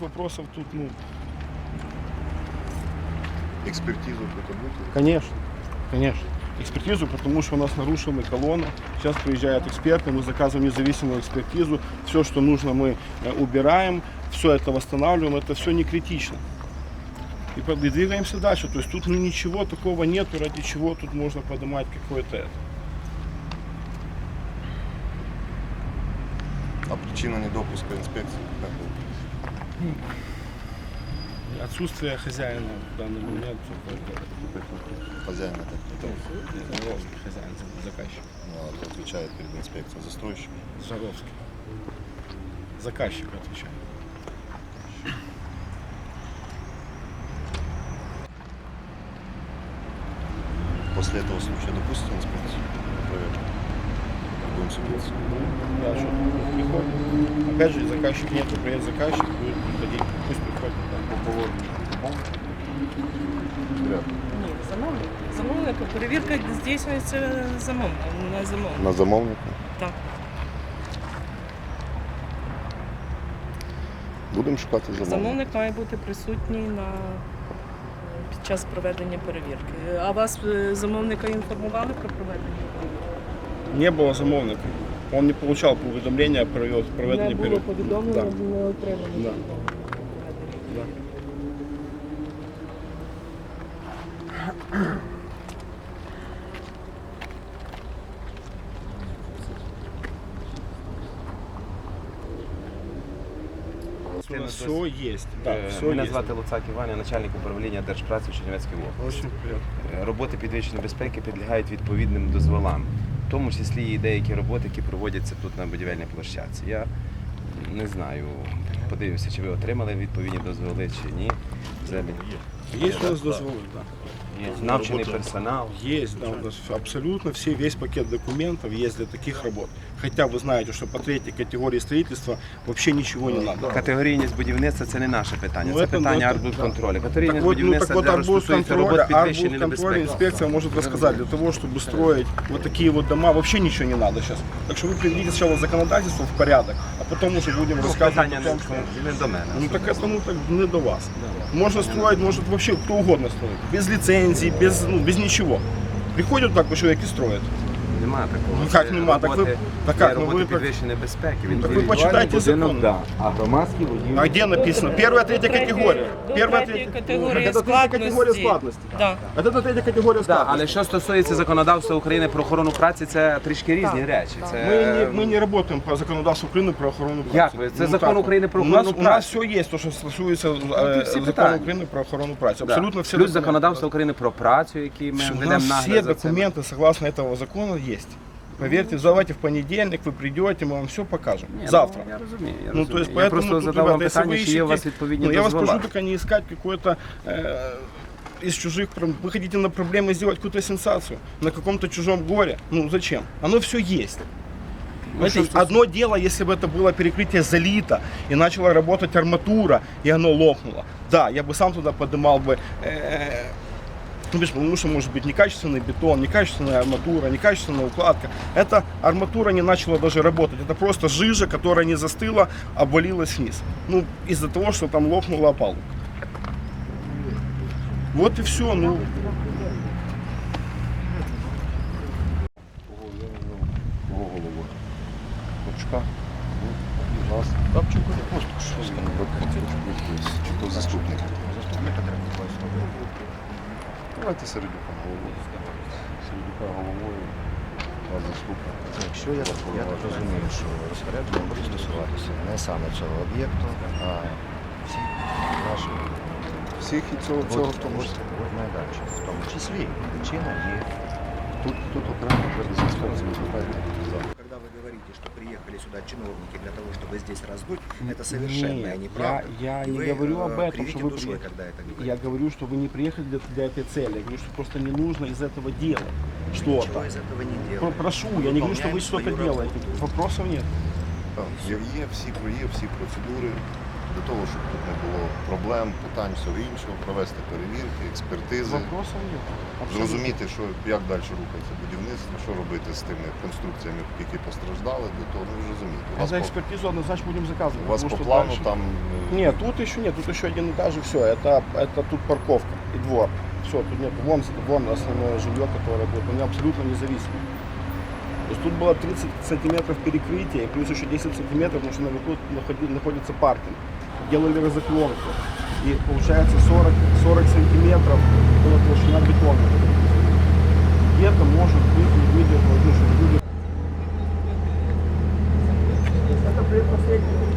Вопросов тут, ну, Экспертизу будет? конечно, конечно. Экспертизу, потому что у нас нарушены колонны. Сейчас приезжают эксперты, мы заказываем независимую экспертизу. Все, что нужно, мы э, убираем, все это восстанавливаем. Это все не критично. И двигаемся дальше. То есть тут ну, ничего такого нету, ради чего тут можно поднимать какое-то это. А причина недопуска инспекции? Отсутствие хозяина в данный момент. Хозяин это кто? это Жаровский хозяин, заказчик. Ну, а отвечает перед инспекцией? Застройщик? Жаровский. Заказчик отвечает. После этого случая допустите инспекцию? Проверку. Будем судиться. Да, что приходит. Опять же, заказчик нет, приедет заказчик, будет приходить, пусть приходит. Ребят, Ні, замовник. Замовник, перевірка здійснюється замовником, на замовник. На замовника? Так. Будемо шукати замовника. Замовник має бути присутній на під час проведення перевірки. А вас е, замовника інформували про проведення перевірки? Не было замовника. Он не получал уведомления о провед- проведении Не було перевірки. повідомлення, Да. не отримано. Да. Да. У нас все есть. Да, Е, все Мене есть. звати Луцак Іван, я начальник управління Держпраці в Чернівецькій області. Очень приятно. Е, Роботи підвищеної безпеки підлягають відповідним дозволам, в тому числі і деякі роботи, які проводяться тут на будівельній площадці. Я не знаю, подивився, чи ви отримали відповідні дозволи чи ні. Взагалі. Есть у нас дозволы, да. Є навчений персонал. Есть, да, у нас абсолютно все, весь пакет документов есть для таких работ. Хотя вы знаете, что по третьей категории строительства вообще ничего не надо. Категорійність будівництва це не наше питання, Ну, це это- питання ну, это- арбудконтролю. Так Категорійність вот, ну, так будівництва вот для стосується арбуз-контроль, робот підвищеної арбуз-контроль небезпеки. инспекция может рассказать. Для того, чтобы строить вот такие вот дома, вообще ничего не надо сейчас. Так что вы приведите сначала законодательство в порядок, а потом уже будем Ну, рассказывать питання о том, что... не, не до мене. Ну так это ну так не до вас. Можно строить, может вообще кто угодно строит. Без лицензии, без, ну, без ничего. Приходят так человек и строит Нема такого. Ну, як Це нема? Так ви- роботи- так це як? Ну, роботи ви так- підвищеної безпеки. так ви Відповідно, почитайте закон. да, а громадські будівлі. А где написано? Первая, третья категория. До Первая, третьої третья категорії Это третья складності. категория складности. Да. А это третья категория Да, складности. але що стосується законодавства України про охорону праці, це трішки різні речі. Це Мы не, мы не работаем по законодавству Украины про охорону праці. Як ви? Це закон так от. України про у нас, охорону У нас праці. все є, то, що стосується е, всі закону питання. України про охорону праці. Да. Абсолютно всі плюс документи. законодавство України про працю, який ми Всё, У ведемо нас нагляд все за цим. документы, согласно этого закона, есть. Поверьте, давайте в понедельник вы придете, мы вам все покажем. Ні, Завтра. Ну, я розумію, я Ну, розумію. то есть, я поэтому просто тут, задав вам ребята, если питання, вы чи є у вас ищете- відповідні Ну, я вас дозвола. прошу только не искать какой-то э, из чужих пром- Вы хотите на проблемы сделать какую-то сенсацию на каком-то чужом горе. Ну зачем? Оно все есть. Ну, Знаете, что ж, одно дело, если бы это было перекрытие залита и начала работать арматура, и оно лопнуло. Да, я бы сам туда поднимал бы э, ну, потому что может быть некачественный бетон, некачественная арматура, некачественная укладка. Эта арматура не начала даже работать. Это просто жижа, которая не застыла, обвалилась вниз. Ну, из-за того, что там лопнула опалубка. Вот и все. Ну, Вас? Копчуку не просто. Що з Чи то заступник? Давайте Середюка головою. Середюка головою. Вас заступник. Якщо я, я так розумію, що розпорядження буде стосуватися не саме цього об'єкту, а всіх наших Всіх і цього, цього в тому числі. майданчик. В тому числі причина є. Тут, тут окремо треба з інспекцією звертати. Когда вы говорите, что приехали сюда чиновники для того, чтобы здесь раздуть, это совершенная Нет, неправда. я- я И не вы, говорю э, об этом, кривите что вы душой, приехали. когда это говорите. я говорю, что вы не приехали для, для этой цели. Я говорю, что просто не нужно из этого делать Ничего что-то. из этого не Про- делаем. Прошу, я не говорю, что вы Выполняем что-то свою делаете. работу. Вопросов нет. Так, Є, є всі, є всі процедури. для того, щоб тут не було проблем, питань, всього іншого, провести перевірки, експертизи, Вопросов нет. Абсолютно. зрозуміти, що як далі рухається будівництво, що робити з тими конструкціями, які постраждали, для того, ну ви ж розумієте. У А вас, за по, экспертизу однозначно будем заказывать. у вас по потому что плану дальше- там е, Нет, тут еще нет, тут еще один этаж и все. Это, это тут парковка и двор. Все, тут нет. Вон, вон основное жилье, которое будет. Они абсолютно независимы. То есть тут было 30 сантиметров перекрытия плюс еще 10 сантиметров, потому что наверху находи- находится паркинг. Делали разоклонку. И получается 40, 40 сантиметров была толщина бетона. Где-то может быть недвижимо, ну, что люди... Это при-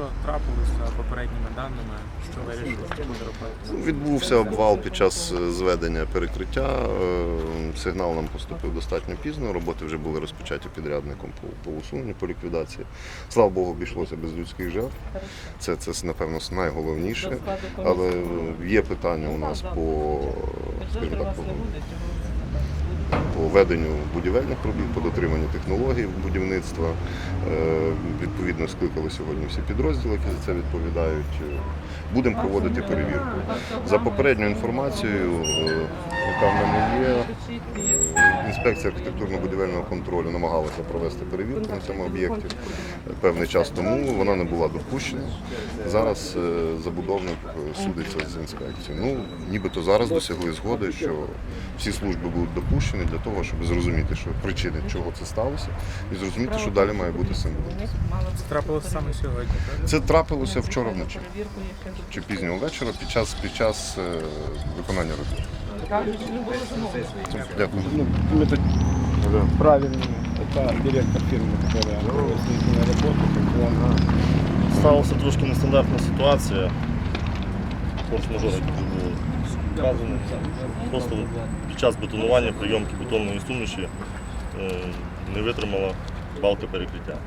що трапилось за попередніми даними, що вирішили, що буде робити? Відбувся обвал під час е, зведення перекриття. Е, Сигнал нам поступив достатньо пізно. Роботи вже були розпочаті підрядником по, по усуненню, по ліквідації. Слава Богу, обійшлося без людських жертв. Це, це напевно, найголовніше. Але є питання у нас по, скажімо так, по, по веденню будівельних робіт, по дотриманню технологій будівництва. Е, Відповідно, скликали сьогодні всі підрозділи, які за це відповідають. Будемо проводити перевірку. За попередньою інформацією, е, яка в мене є, е, інспекція архітектурно-будівельного контролю намагалася провести перевірку на цьому об'єкті певний час тому. Вона не була допущена. Зараз е, забудовник е, судиться з інспекцією. Ну, нібито зараз досягли згоди, що всі служби будуть допущені для того, щоб зрозуміти, що причини чого це сталося, і зрозуміти, що далі має бути з. Це трапилося саме сьогодні, так? Це трапилося вчора вночі чи пізнього вечора під час під час е, виконання робіт. Дякую. Ну, это правильно. Это директор фирмы, которая стоит на работу. как бы он, Сталася трошки нестандартна ситуація. Форс-мажор, який був вказаний. Просто під час бетонування прийомки бетонної суміші е, не витримала балка перекриття.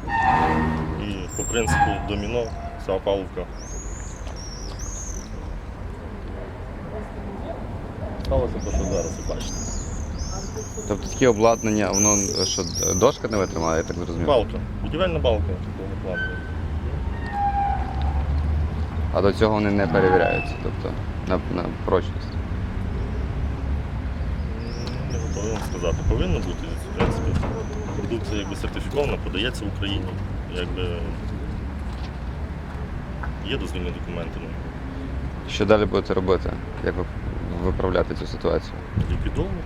І по принципу доміно ця опалубка сталося те, що зараз ви бачите. Тобто таке обладнання, воно що дошка не витримала, я так зрозумів. Балка, будівельна балка такого плану. А до цього вони не перевіряються, тобто на, на прочність. Не готовий вам сказати. Повинно бути, в принципі. Продукція якби сертифікована, подається в Україні. Якби є дозвільні документи. ну, Що далі будете робити? Як ви виправляти цю ситуацію? Ліквідовувати.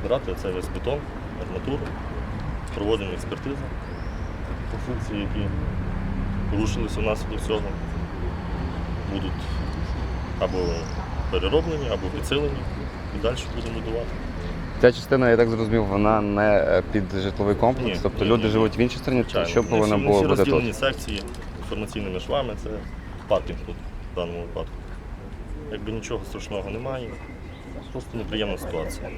Збирати цей весь бетон, арматуру, проводимо експертизу. Конструкції, які порушилися внаслідок цього, будуть або перероблені, або підсилені. І далі будемо будувати. Ця частина, я так зрозумів, вона не е, під житловий комплекс, Ні, тобто ні, люди ні. живуть в іншій стороні, що повинно було бути розділені секції інформаційними швами, це паркінг тут в даному випадку. Якби нічого страшного немає, просто неприємна ситуація.